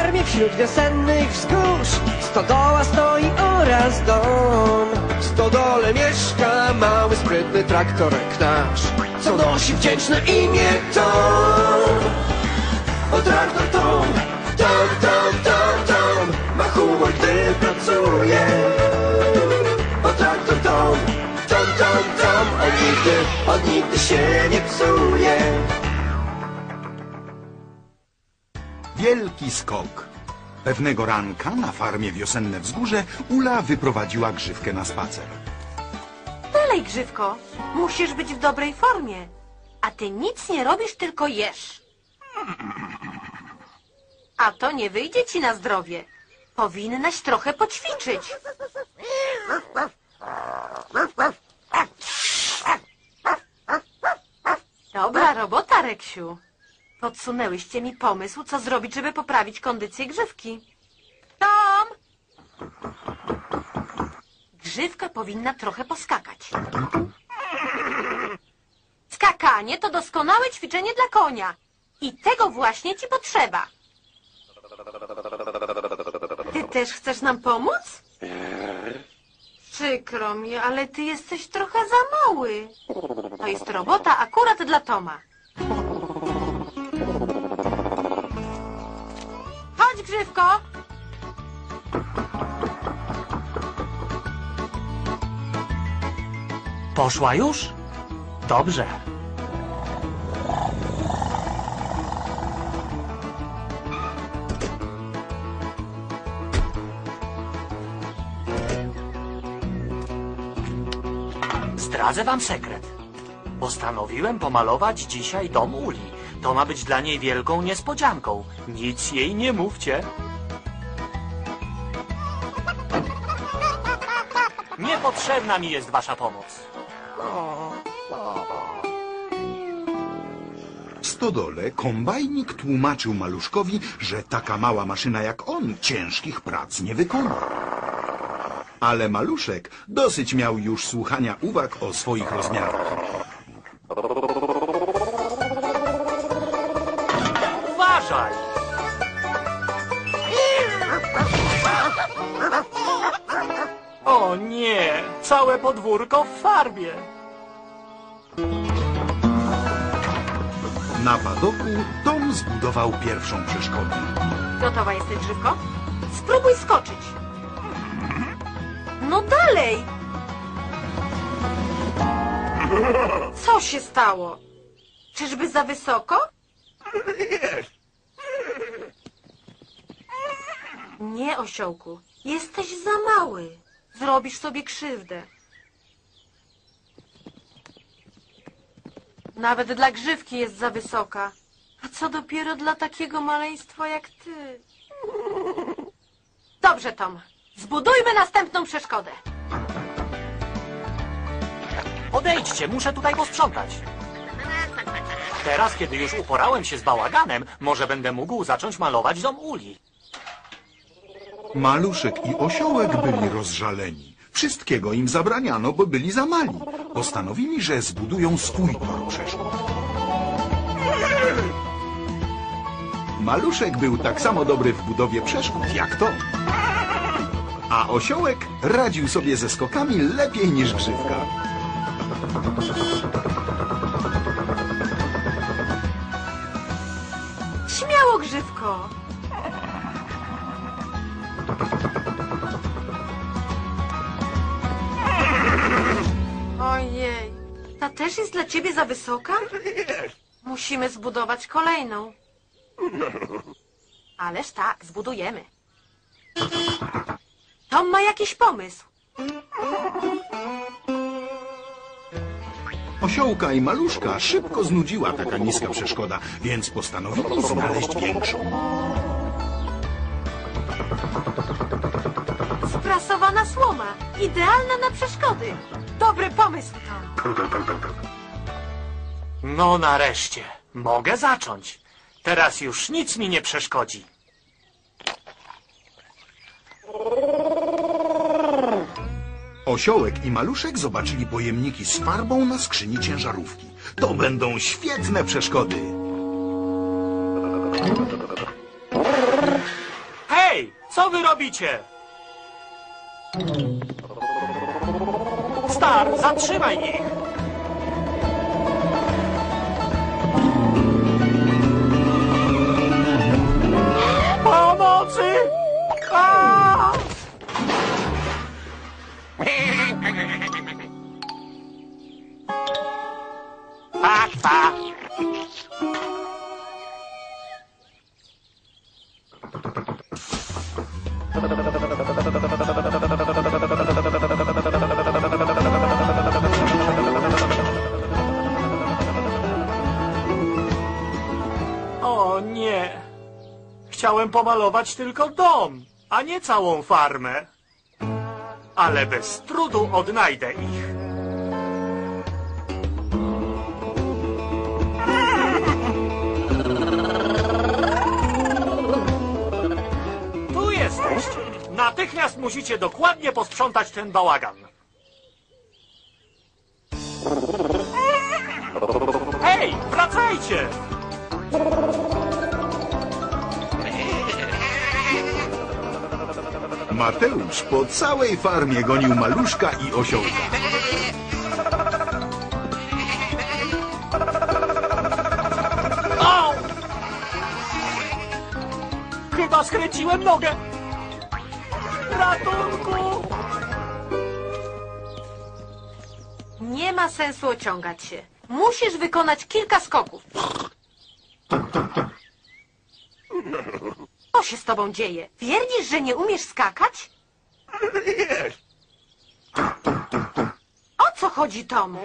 farmie wśród wiosennych wzgórz. Stodoła stoi oraz dom. W stodole mieszka mały, sprytny traktorek nasz Co nosi wdzięczne imię Tom. O traktor Tom, Tom, Tom, Tom, Tom Ma humor, gdy pracuje. O traktor Tom, Tom, Tom, Tom On nigdy, on nigdy się nie psuje Wielki skok. Pewnego ranka na farmie Wiosenne Wzgórze Ula wyprowadziła grzywkę na spacer. Dalej, Grzywko. Musisz być w dobrej formie. A ty nic nie robisz, tylko jesz. A to nie wyjdzie ci na zdrowie. Powinnaś trochę poćwiczyć. Dobra robota, Reksiu. Podsunęłyście mi pomysł, co zrobić, żeby poprawić kondycję grzywki. Tom! Grzywka powinna trochę poskakać. Skakanie to doskonałe ćwiczenie dla konia. I tego właśnie ci potrzeba. Ty też chcesz nam pomóc? Przykro mi, ale ty jesteś trochę za mały. To jest robota akurat dla Toma. Poszła już? Dobrze. Zdradzę wam sekret. Postanowiłem pomalować dzisiaj dom Uli. To ma być dla niej wielką niespodzianką. Nic jej nie mówcie. Niepotrzebna mi jest wasza pomoc. W stodole kombajnik tłumaczył maluszkowi, że taka mała maszyna jak on ciężkich prac nie wykona. Ale maluszek dosyć miał już słuchania uwag o swoich rozmiarach. Uważaj! O nie! Całe podwórko w farbie! Na padoku Tom zbudował pierwszą przeszkodę. Gotowa jesteś, Grzywko? Spróbuj skoczyć. No dalej! Co się stało? Czyżby za wysoko? Nie, osiołku. Jesteś za mały. Zrobisz sobie krzywdę. Nawet dla grzywki jest za wysoka. A co dopiero dla takiego maleństwa jak ty? Dobrze, Tom. Zbudujmy następną przeszkodę. Odejdźcie, muszę tutaj posprzątać. Teraz, kiedy już uporałem się z bałaganem, może będę mógł zacząć malować dom Uli. Maluszek i osiołek byli rozżaleni. Wszystkiego im zabraniano, bo byli za mali. Postanowili, że zbudują swój tor przeszkód. Maluszek był tak samo dobry w budowie przeszkód jak to. A osiołek radził sobie ze skokami lepiej niż grzywka. Śmiało, Grzywko. Ojej, ta też jest dla ciebie za wysoka? Musimy zbudować kolejną. Ależ tak, zbudujemy. Tom ma jakiś pomysł. Osiołka i maluszka szybko znudziła taka niska przeszkoda, więc postanowili znaleźć większą. Sprasowana słoma. Idealna na przeszkody. Dobry pomysł, Tom. No nareszcie, mogę zacząć. Teraz już nic mi nie przeszkodzi. Osiołek i maluszek zobaczyli pojemniki z farbą na skrzyni ciężarówki. To będą świetne przeszkody. Co wy robicie? Star, zatrzymaj ich! Chciałem pomalować tylko dom, a nie całą farmę. Ale bez trudu odnajdę ich. Tu jesteście. Natychmiast musicie dokładnie posprzątać ten bałagan. Hej, wracajcie! Mateusz po całej farmie gonił maluszka i osiołka. Au! Chyba skręciłem nogę. Ratunku! Nie ma sensu ociągać się. Musisz wykonać kilka skoków. Co się z tobą dzieje? Twierdzisz, że nie umiesz skakać? O co chodzi, Tom?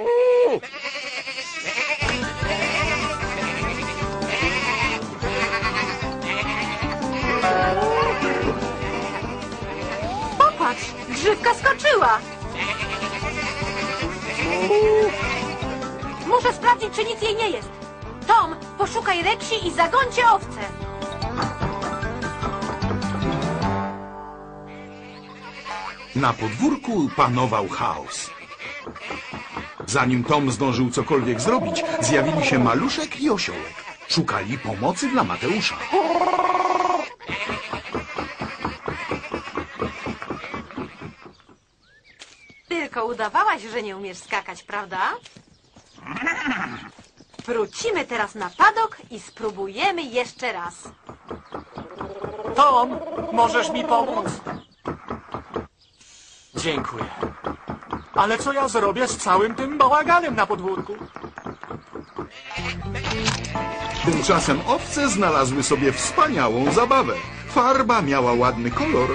Popatrz, grzywka skoczyła. Muszę sprawdzić, czy nic jej nie jest. Tom, poszukaj Reksi i zagońcie owce. Na podwórku panował chaos. Zanim Tom zdążył cokolwiek zrobić, zjawili się maluszek i osiołek. Szukali pomocy dla Mateusza. Tylko udawałaś, że nie umiesz skakać, prawda? Wrócimy teraz na padok i spróbujemy jeszcze raz. Tom, możesz mi pomóc? Dziękuję. Ale co ja zrobię z całym tym bałaganem na podwórku? Tymczasem owce znalazły sobie wspaniałą zabawę. Farba miała ładny kolor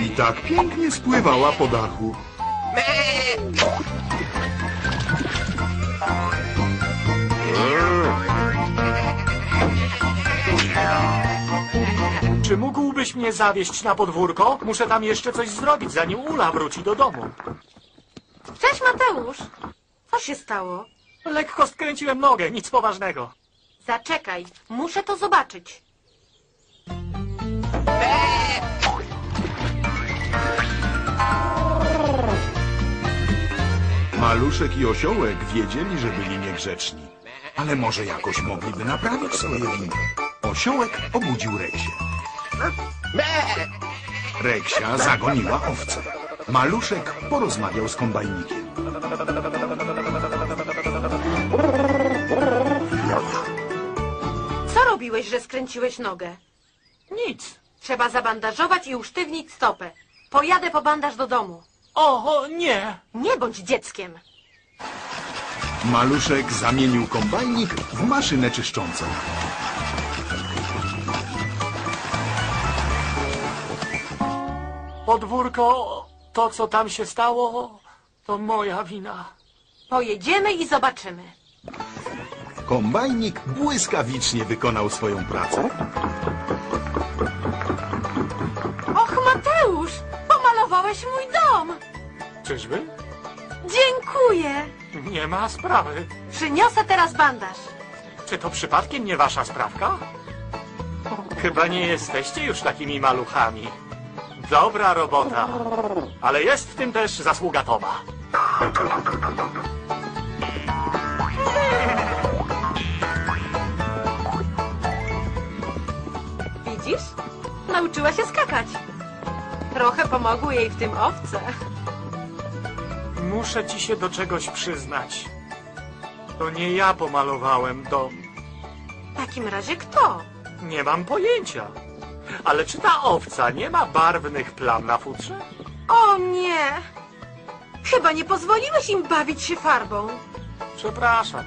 i tak pięknie spływała po dachu. Czy mógłbyś mnie zawieźć na podwórko? Muszę tam jeszcze coś zrobić, zanim Ula wróci do domu. Cześć, Mateusz. Co się stało? Lekko skręciłem nogę, nic poważnego. Zaczekaj, muszę to zobaczyć. Maluszek i osiołek wiedzieli, że byli niegrzeczni. Ale może jakoś mogliby naprawić swoje winy. Osiołek obudził Reksię. Reksia zagoniła owce. Maluszek porozmawiał z kombajnikiem. Co robiłeś, że skręciłeś nogę? Nic. Trzeba zabandażować i usztywnić stopę. Pojadę po bandaż do domu. O, nie. Nie bądź dzieckiem. Maluszek zamienił kombajnik w maszynę czyszczącą. Podwórko, to co tam się stało, to moja wina. Pojedziemy i zobaczymy. Kombajnik błyskawicznie wykonał swoją pracę. Och, Mateusz! Pomalowałeś mój dom! Czyżby? Dziękuję! Nie ma sprawy. Przyniosę teraz bandaż. Czy to przypadkiem nie wasza sprawka? Chyba nie jesteście już takimi maluchami. Dobra robota. Ale jest w tym też zasługa Toma. Widzisz? Nauczyła się skakać. Trochę pomogły jej w tym owce. Muszę ci się do czegoś przyznać. To nie ja pomalowałem dom. W takim razie kto? Nie mam pojęcia. Ale czy ta owca nie ma barwnych plam na futrze? O nie! Chyba nie pozwoliłeś im bawić się farbą. Przepraszam.